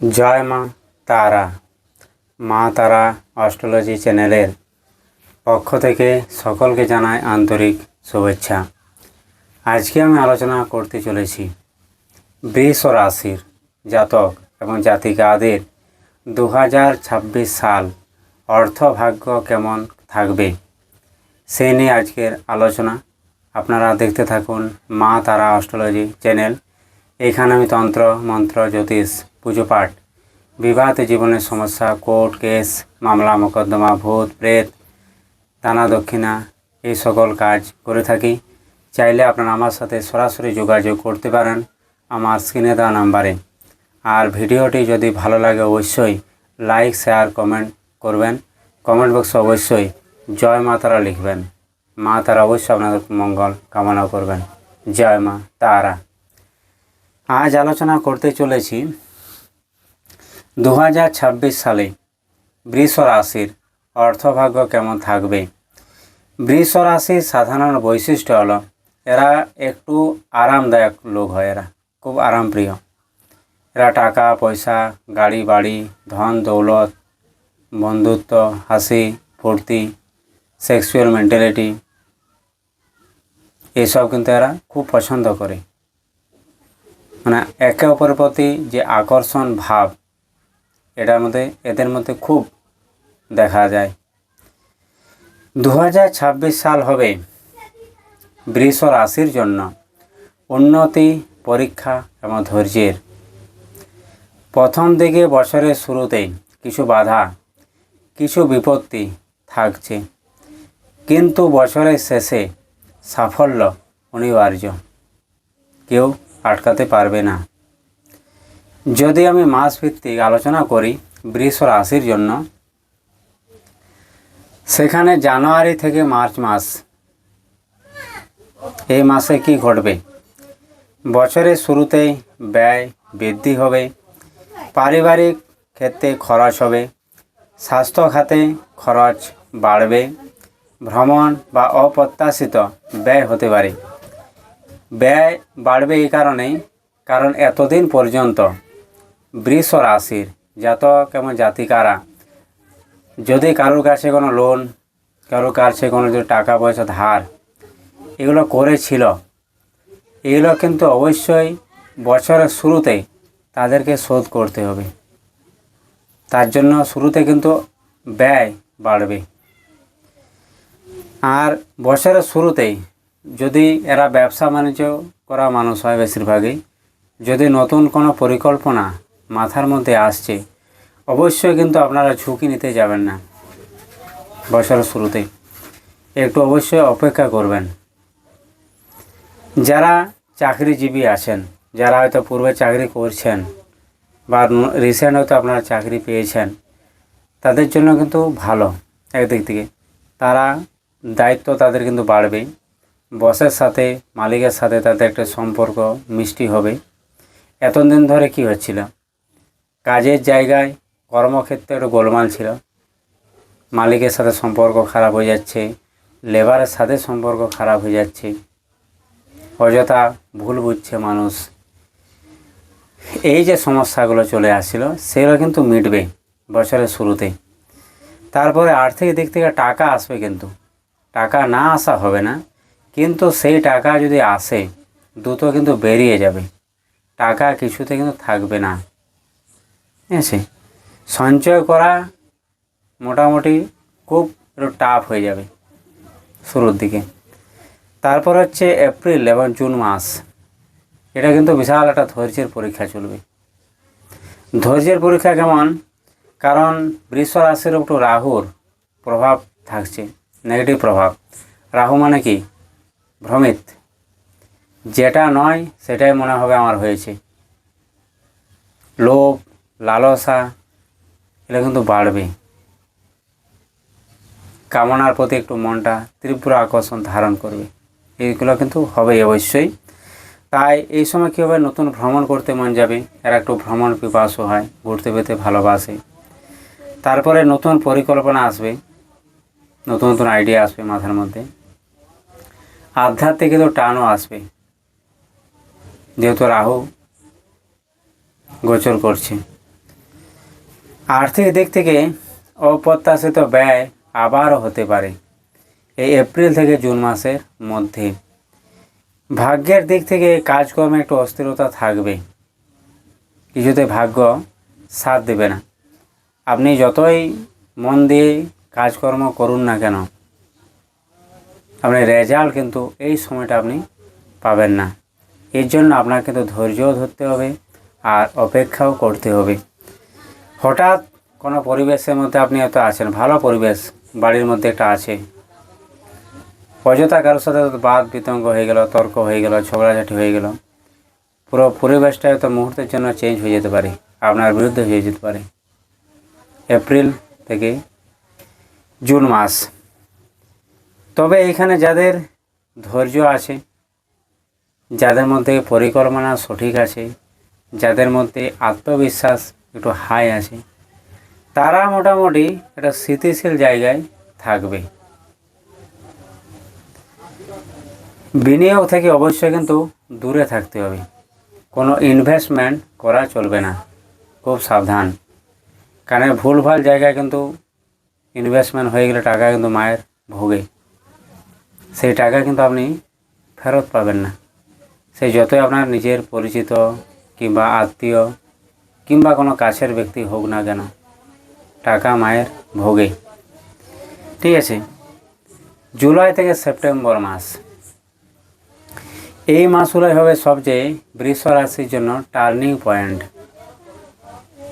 জয় মা তারা। মা তারা অস্ট্রোলজি চ্যানেলের পক্ষ থেকে সকলকে জানাই আন্তরিক শুভেচ্ছা। আজকে আমি আলোচনা করতে চলেছি বৃষ রাশির জাতক এবং জাতিকাদের দু হাজার ছাব্বিশ সাল অর্থভাগ্য কেমন থাকবে সেই নিয়ে আজকের আলোচনা। আপনারা দেখতে থাকুন মা তারা অস্ট্রোলজি চ্যানেল। এখানে আমি তন্ত্র, মন্ত্র, জ্যোতিষ পুজো পাঠ। বিবাহিত জীবনের সমস্যা, কোর্ট কেস, মামলা, মোকদ্দমা, ভূত, প্রেত দানা দক্ষিণা, এই সকল কাজ করে থাকি। চাইলে আপনারা আমার সাথে সরাসরি যোগাযোগ করতে পারেন আমার স্ক্রিনে দেওয়া নাম্বারে। আর ভিডিওটি যদি ভালো লাগে অবশ্যই লাইক, শেয়ার, কমেন্ট করবেন। কমেন্ট বক্সে অবশ্যই জয় মা তারা লিখবেন। মা তারা অবশ্যই আপনাদের মঙ্গল কামনা করবেন। জয় মা তারা। আজ আলোচনা করতে চলেছি দু হাজার ছাব্বিশ সালে বৃষ রাশির অর্থভাগ্য কেমন থাকবে? বৃষ রাশির সাধারণ বৈশিষ্ট্য হলো, এরা একটু আরামদায়ক লোক হয় এরা, খুব আরামপ্রিয়। এরা টাকা, পয়সা গাড়ি বাড়ি ধন, দৌলত, বন্ধুত্ব, হাসি, ফুর্তি সেক্সুয়াল মেন্টালিটি এসব কিন্তু এরা খুব পছন্দ করে। মানে একে অপরের প্রতি যে আকর্ষণ, ভাব এটার মধ্যে, এদের মধ্যে খুব দেখা যায়। দু হাজার ছাব্বিশ সাল হবে বৃষ রাশির জন্য উন্নতি পরীক্ষা এবং ধৈর্যের। প্রথম দিকে বছরের শুরুতে কিছু বাধা, কিছু বিপত্তি থাকছে, কিন্তু বছরের শেষে সাফল্য অনিবার্য। কেউ আটকাতে পারবে না। যদি আমি মাস ভিত্তিক আলোচনা করি বৃষ রাশির জন্য, সেখানে জানুয়ারি থেকে মার্চ মাস, এই মাসে কি ঘটবে? বছরের শুরুতেই ব্যয় বৃদ্ধি হবে, পারিবারিক ক্ষেত্রে খরচ হবে, স্বাস্থ্য খাতে খরচ বাড়বে, ভ্রমণ বা অপ্রত্যাশিত ব্যয় হতে পারে। ব্যয় বাড়বে এই কারণেই, কারণ এতদিন পর্যন্ত বৃষ রাশির জাতক এবং জাতিকারা, যদি কারোর কাছে কোনো লোন কারোর কাছে কোনো যদি টাকা পয়সা ধার এগুলো করেছিল, এগুলো কিন্তু অবশ্যই বছরের শুরুতে তাদেরকে শোধ করতে হবে। তার জন্য শুরুতে কিন্তু ব্যয় বাড়বে। আর বছরের শুরুতেই যদি এরা ব্যবসা বাণিজ্য করা মানুষ হয় বেশিরভাগই, যদি নতুন কোনো পরিকল্পনা মাথার মধ্যে আসছে। অবশ্যই কিন্তু আপনারা ঝুঁকি নিতে যাবেন না বছরের শুরুতে। একটু অবশ্যই অপেক্ষা করবেন। যারা চাকরিজীবী আছেন, যারা হয়তো পূর্বে চাকরি করছেন বা রিসেন্ট হয়তো আপনারা চাকরি পেয়েছেন, তাদের জন্য কিন্তু ভালো একদিক থেকে। তারা দায়িত্ব তাদের কিন্তু বাড়বে। বসের সাথে, মালিকের সাথে তাদের একটা সম্পর্ক মিষ্টি হবে। এতদিন ধরে কি হচ্ছিল? কাজের জায়গায় কর্মক্ষেত্রে একটু গোলমাল ছিল। মালিকের সাথে সম্পর্ক খারাপ হয়ে যাচ্ছে, লেবারের সাথে সম্পর্ক খারাপ হয়ে যাচ্ছে। অযথা ভুল বুঝছে মানুষ। এই যে সমস্যাগুলো চলে আসছিল, সেগুলো কিন্তু মিটবে বছরের শুরুতে। তারপরে আর্থিক দিক থেকে টাকা আসবে কিন্তু। টাকা না আসা হবে না, কিন্তু সেই টাকা যদি আসে, দ্রুত কিন্তু বেরিয়ে যাবে। টাকা কিছুতে কিন্তু থাকবে না। আছে? সঞ্চয় করা মোটামুটি খুব একটু টাফ হয়ে যাবে শুরুর দিকে। তারপর হচ্ছে এপ্রিল এবং জুন মাস, এটা কিন্তু বিশাল একটা ধৈর্যের পরীক্ষা চলবে। ধৈর্যের পরীক্ষা কেমন? কারণ বৃষ রাশির একটু রাহুর প্রভাব থাকছে নেগেটিভ প্রভাব। রাহু মানে কি? ভ্রমিত। যেটা নয়, সেটাই মনে হবে আমার হয়েছে। লোভ লালসা, এটা কিন্তু বাড়বে। কামনার প্রতি একটু মনটা তীব্র আকর্ষণ ধারণ করবে। এইগুলো কিন্তু হবেই অবশ্যই। তাই এই সময় কী হবে নতুন ভ্রমণ করতে মন যাবে, এরা একটু ভ্রমণ পিপাসু হয়, ঘুরতে পেতে ভালোবাসে। তারপরে নতুন পরিকল্পনা আসবে, নতুন নতুন আইডিয়া আসবে মাথার মধ্যে। আধ্যাত্মিক তো টানও আসবে। যেহেতু রাহু গোচর করছে। আর্থিক দিক থেকে অপ্রত্যাশিত ব্যয় আবারও হতে পারে। এই এপ্রিল থেকে জুন মাসের মধ্যে। ভাগ্যের দিক থেকে কাজকর্মে একটু অস্থিরতা থাকবে। কিছুতে ভাগ্য সাথ দেবে না। আপনি যতই মন দিয়ে কাজকর্ম করুন না কেন আপনি রেজাল্ট কিন্তু এই সময়টা আপনি পাবেন না। এর জন্য আপনার কিন্তু ধৈর্যও ধরতে হবে আর অপেক্ষাও করতে হবে। হঠাৎ কোনো পরিবেশের মধ্যে আপনি হয়তো আছেন, ভালো পরিবেশ, বাড়ির মধ্যে একটা আছে। অযথা কারোর সাথে বাদ বিতঙ্গ হয়ে গেল, তর্ক হয়ে গেল, ঝগড়াঝাটি হয়ে গেল। পুরো পরিবেশটা হয়তো মুহূর্তের জন্য চেঞ্জ হয়ে যেতে পারে, আপনার বিরুদ্ধে হয়ে যেতে পারে। এপ্রিল থেকে জুন মাস। তবে এখানে যাদের ধৈর্য আছে, যাদের মধ্যে পরিকল্পনা সঠিক আছে, যাদের মধ্যে আত্মবিশ্বাস একটু হাই আছে। তারা মোটামুটি একটা স্থিতিশীল জায়গায় থাকবে। বিনিয়োগ থেকে অবশ্যই কিন্তু দূরে থাকতে হবে। কোনো ইনভেস্টমেন্ট করা চলবে না। খুব সাবধান। কারণ ভুলভাল জায়গায় কিন্তু ইনভেস্টমেন্ট হয়ে গেলে টাকা কিন্তু মায়ের ভোগে। সেই টাকা কিন্তু আপনি ফেরত পাবেন না। সেই যতই আপনার নিজের পরিচিত কিংবা আত্মীয় কিংবা কোনো কাছের ব্যক্তি হোক না কেন, টাকা মায়ের ভোগে। ঠিক আছে? জুলাই থেকে সেপ্টেম্বর মাস। এই মাসগুলোই হবে সবচেয়ে বৃষ রাশির জন্য টার্নিং পয়েন্ট।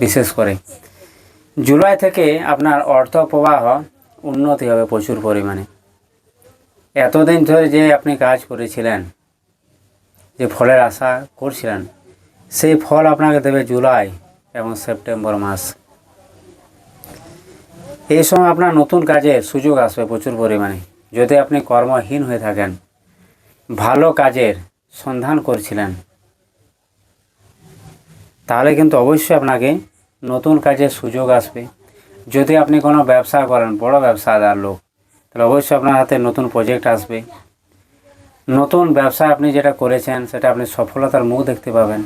বিশেষ করে জুলাই থেকে আপনার অর্থ প্রবাহ উন্নতি হবে প্রচুর পরিমাণে। এতদিন ধরে যে আপনি কাজ করেছিলেন, যে ফলের আশা করছিলেন, সেই ফল আপনাকে দেবে জুলাই। এবং সেপ্টেম্বর মাস। এই সময় আপনার নতুন কাজের সুযোগ আসবে প্রচুর পরিমাণে। যদি আপনি কর্মহীন হয়ে থাকেন, ভালো কাজের সন্ধান করছিলেন, তাহলে কিন্তু অবশ্যই আপনাকে নতুন কাজের সুযোগ আসবে। যদি আপনি কোনো ব্যবসা করেন, বড় ব্যবসাদার লোক, তাহলে অবশ্যই আপনার হাতে নতুন প্রজেক্ট আসবে। নতুন ব্যবসা আপনি যেটা করেছেন, সেটা আপনি সফলতার মুখ দেখতে পাবেন।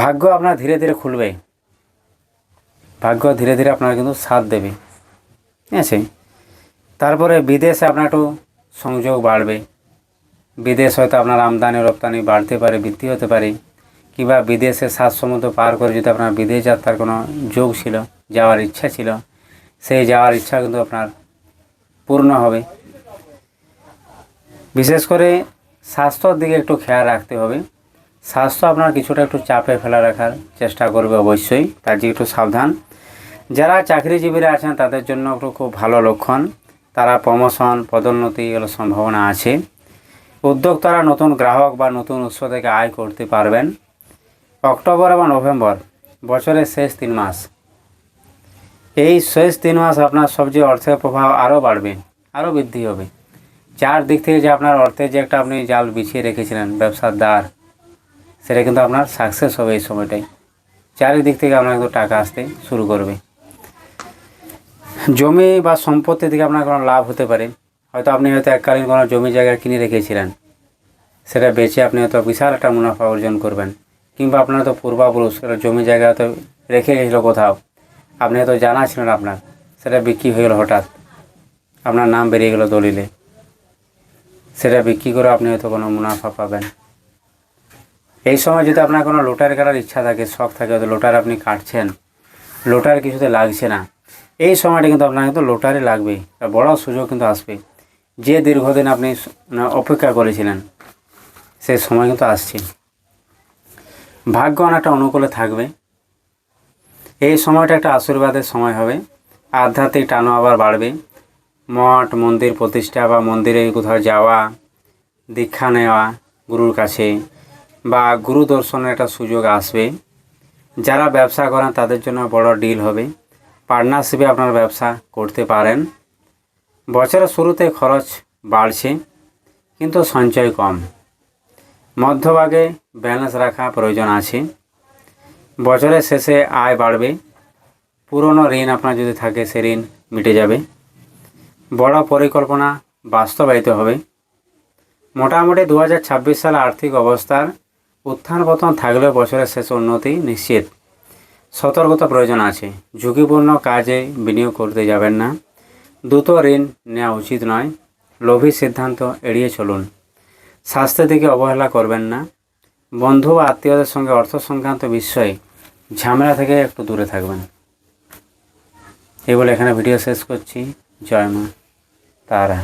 ভাগ্য আপনার ধীরে ধীরে খুলবে। ভাগ্য ধীরে ধীরে আপনার কিন্তু সাথ দেবে। ঠিক আছে? তারপরে বিদেশে আপনার একটু সংযোগ বাড়বে। বিদেশ হয়তো আপনার আমদানি, রপ্তানি বাড়তে পারে, বৃদ্ধি হতে পারে। কিংবা বিদেশে সাত সমুদ্র পার করে যদি আপনার বিদেশ যাত্রার কোনো যোগ ছিল, যাওয়ার ইচ্ছা ছিল, সেই যাওয়ার ইচ্ছা কিন্তু আপনার পূর্ণ হবে। বিশেষ করে স্বাস্থ্যর দিকে একটু খেয়াল রাখতে হবে। স্বাস্থ্য আপনার কিছুটা একটু চাপে ফেলা রাখার চেষ্টা করবে অবশ্যই, তার দিকে একটু সাবধান। যারা চাকরিজীবীরা আছেন, তাদের জন্য একটু খুব ভালো লক্ষণ। তারা প্রমোশন, পদোন্নতি এগুলো সম্ভাবনা আছে। উদ্যোক্তারা নতুন গ্রাহক বা নতুন উৎস থেকে আয় করতে পারবেন। অক্টোবর এবং নভেম্বর, বছরের শেষ তিন মাস। এই শেষ তিন মাস আপনার সবচেয়ে অর্থের প্রভাব আরও বাড়বে, আরও বৃদ্ধি হবে। চার দিক থেকে যে আপনার অর্থের যে একটা আপনি জাল বিছিয়ে রেখেছিলেন, ব্যবসার দ্বার। সেটা কিন্তু আপনার সাকসেস হবে এই সময়টাই চারিদিক থেকে আপনার কিন্তু টাকা আসতে শুরু করবে। জমি বা সম্পত্তি থেকে আপনার কোনো লাভ হতে পারে। হয়তো আপনি হয়তো এককালীন কোনো জমি জায়গা কিনে রেখেছিলেন। সেটা বেচে আপনি হয়তো বিশাল একটা মুনাফা অর্জন করবেন। কিংবা আপনার তো পূর্বাপুরুষ জমি জায়গা হয়তো রেখে গেছিল কোথাও। আপনি হয়তো জানা ছিলেন আপনার, সেটা বিক্রি হয়ে গেলো হঠাৎ। আপনার নাম বেরিয়ে গেলো দলিলে। সেটা বিক্রি করে আপনি হয়তো কোনো মুনাফা পাবেন। এই সময় যদি আপনার কোনো লোটারি কাটার ইচ্ছা থাকে, শখ থাকে, হয়তো লোটার আপনি কাটছেন লোটার কিছুতে লাগছে না, এই সময়টা কিন্তু আপনার কিন্তু লোটারি লাগবে বড় সুযোগ কিন্তু আসবে। যে দীর্ঘদিন আপনি অপেক্ষা করেছিলেন সেই সময় কিন্তু আসছে। ভাগ্য অনেকটা অনুকূলে থাকবে। এই সময়টা একটা আশীর্বাদের সময় হবে। আধ্যাত্মিক টানো আবার বাড়বে। মঠ, মন্দির প্রতিষ্ঠা বা মন্দিরে কোথাও যাওয়া, দীক্ষা নেওয়া, গুরুর কাছে বা গুরু দর্শনের একটা সুযোগ আসবে। যারা ব্যবসা করেন, তাদের জন্য বড় ডিল হবে। পার্টনারশিপে আপনার ব্যবসা করতে পারেন। বছরের শুরুতে খরচ বাড়ছে, কিন্তু সঞ্চয় কম। মধ্যভাগে ব্যালেন্স রাখা প্রয়োজন আছে। বছরের শেষে আয় বাড়বে। পুরনো ঋণ আপনার যদি থাকে, সে ঋণ মিটে যাবে। বড় পরিকল্পনা বাস্তবায়িত হবে। মোটামুটি দু সালে আর্থিক অবস্থার উত্থান পতন থাকলেও বছরের শেষ উন্নতি নিশ্চিত। সতর্কতা প্রয়োজন আছে। ঝুঁকিপূর্ণ কাজে বিনিয়োগ করতে যাবেন না। দ্রুত ঋণ নেওয়া উচিত নয়। লোভী সিদ্ধান্ত এড়িয়ে চলুন। স্বাস্থ্যের দিকে অবহেলা করবেন না। বন্ধু বা আত্মীয়দের সঙ্গে অর্থ সংক্রান্ত বিষয়ে ঝামেলা থেকে একটু দূরে থাকবেন। এই বলে এখানে ভিডিও শেষ করছি। জয় মা, তারা।